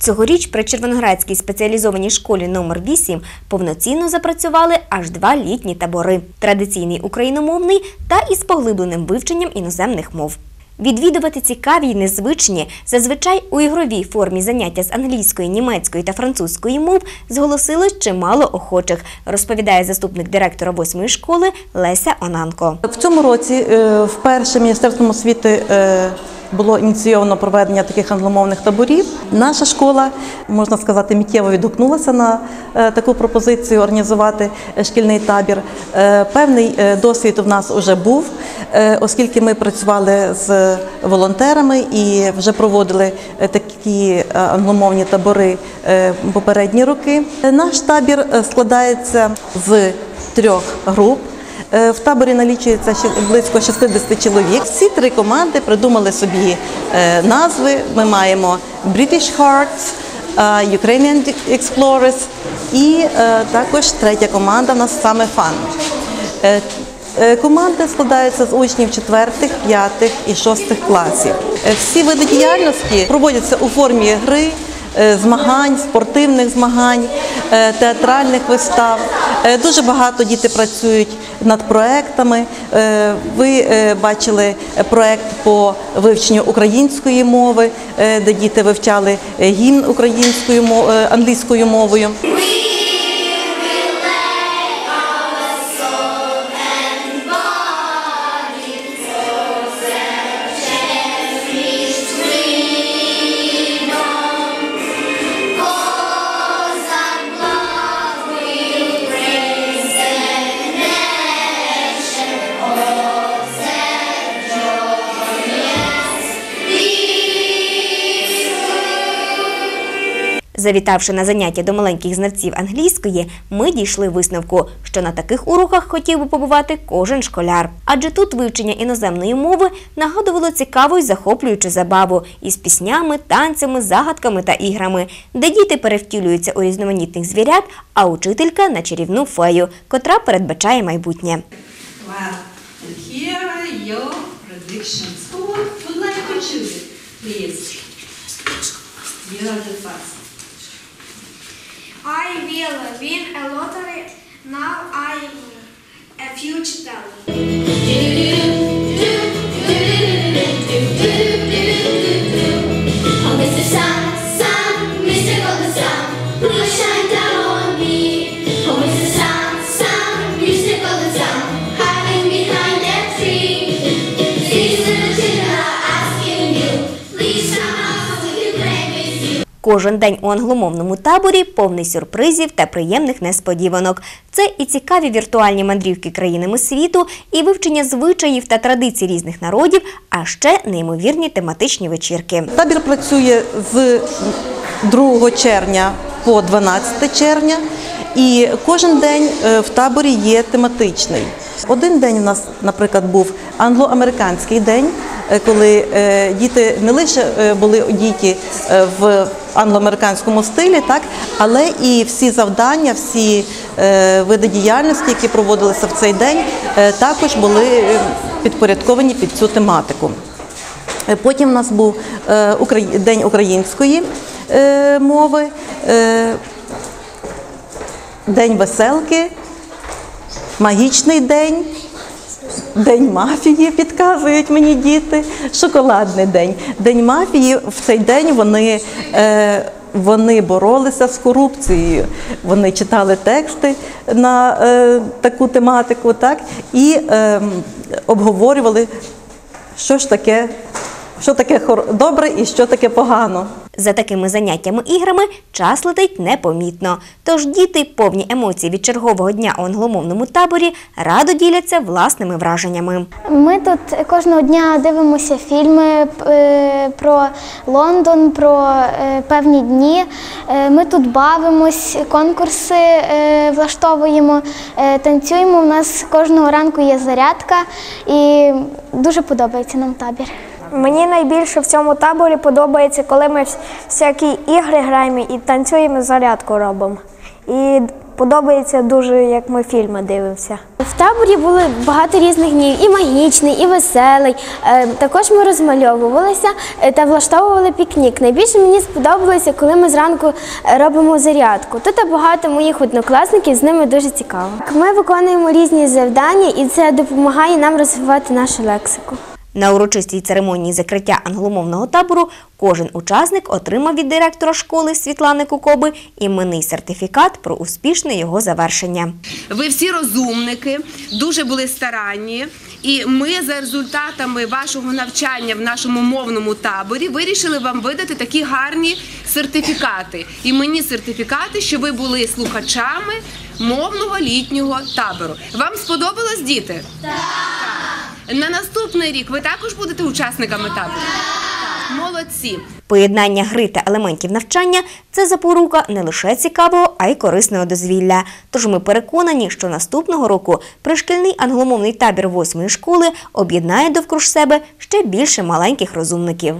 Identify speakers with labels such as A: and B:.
A: Цьогоріч при Червоноградській спеціалізованій школі номер 8 повноцінно запрацювали аж два літні табори традиційний україномовний та із поглибленим вивченням іноземних мов. Відвідувати цікаві й незвичні, зазвичай у ігровій формі заняття з англійської, німецької та французької мов зголосилось чимало охочих, розповідає заступник директора восьмої школи Леся Онанко.
B: В цьому році е, вперше Міністерством освіти е, було ініційовано проведення таких англомовних таборів. Наша школа, можна сказати, миттєво відгукнулася на е, таку пропозицію організувати е, шкільний табір. Е, Певний досвід у нас вже був, оскільки ми працювали з волонтерами і вже проводили такі англомовні табори попередні роки. Наш табір складається з трьох груп. Е, В таборі налічується близько 60 чоловік. Всі три команди придумали собі е, назви. Ми маємо British Hearts, е, Ukrainian Explorers і також третя команда в нас саме е, Команди складаються з учнів 4, 5 і 6 класів. Всі види діяльності проводяться у формі гри, змагань, спортивних змагань, театральних вистав. Е, Дуже багато діти працюють над проектами. Е, Ви е, бачили проект по вивченню української мови, де діти вивчали гімн українською англійською мовою.
A: Завітавши на заняття до маленьких знавців англійської, ми дійшли висновку, що на таких уроках хотів би побувати кожен школяр. Адже тут вивчення іноземної мови нагадувало цікаву й захоплюючу забаву із піснями, танцями, загадками та іграми, де діти перевтілюються у різноманітних звірят, а учителька на чарівну фею, котра передбачає майбутнє.
C: Well, here are your predictions. Who would like to choose it, please? You are the first.
D: I will win a lottery. Now I'm a future teller.
E: Oh, Mr. Sun, Sun, Mr. Golden Sun, will
A: Кожен день у англомовному таборі повний сюрпризів та приємних несподіванок. Це і цікаві віртуальні мандрівки країнами світу, і вивчення звичаїв та традицій різних народів, а ще неймовірні тематичні вечірки.
B: Табір працює з 2 червня по 12 червня, і кожен день е, в таборі є тематичний. Один день у нас, наприклад, був англо-американський день, е, коли е, діти не лише були одіті е, в англо-американському стилі, так, але і всі завдання, всі е, види діяльності, які проводилися в цей день, е, також були е, підпорядковані під цю тематику. Е, Потім у нас був е, Украї- День української е, мови, е, День веселки, магічний день, День мафії, підказують мені діти, шоколадний день. День мафії в цей день вони. Е, вони боролися з корупцією, вони читали тексти на е, таку тематику, так і е, обговорювали, що ж таке, що таке добре і що таке погано.
A: За такими заняттями іграми час летить непомітно. Тож діти, повні емоцій від чергового дня у англомовному таборі, радо діляться власними враженнями.
F: Ми тут кожного дня дивимося фільми е, про Лондон, про е, певні дні. Е, Ми тут бавимось, конкурси влаштовуємо, танцюємо. У нас кожного ранку є зарядка і дуже подобається нам табір.
D: Мені найбільше в цьому таборі подобається, коли ми вс- всякі ігри граємо і танцюємо, зарядку робимо. І
G: подобається дуже, як ми фільми дивимося.
F: В таборі було багато різних днів, і магічний, і веселий. Е, Також ми розмальовувалися е, та влаштовували пікнік. Найбільше мені сподобалося, коли ми зранку е, робимо зарядку. Тут багато моїх однокласників, з ними дуже цікаво. Ми виконуємо різні завдання, і це допомагає нам розвивати нашу лексику.
A: На урочистій церемонії закриття англомовного табору кожен учасник отримав від директора школи Світлани Кукоби іменний сертифікат про успішне його завершення.
H: Ви всі розумники, дуже були старанні, і ми за результатами вашого навчання в нашому мовному таборі вирішили вам видати такі гарні сертифікати. Іменні сертифікати, що ви були слухачами мовного літнього табору. Вам сподобалось, діти? Так! На наступний рік ви також будете учасниками табору? Молодці!
A: Поєднання гри та елементів навчання це запорука не лише цікавого, а й корисного дозвілля. Тож ми переконані, що наступного року пришкільний англомовний табір восьмої школи об'єднає довкруж себе ще більше маленьких розумників.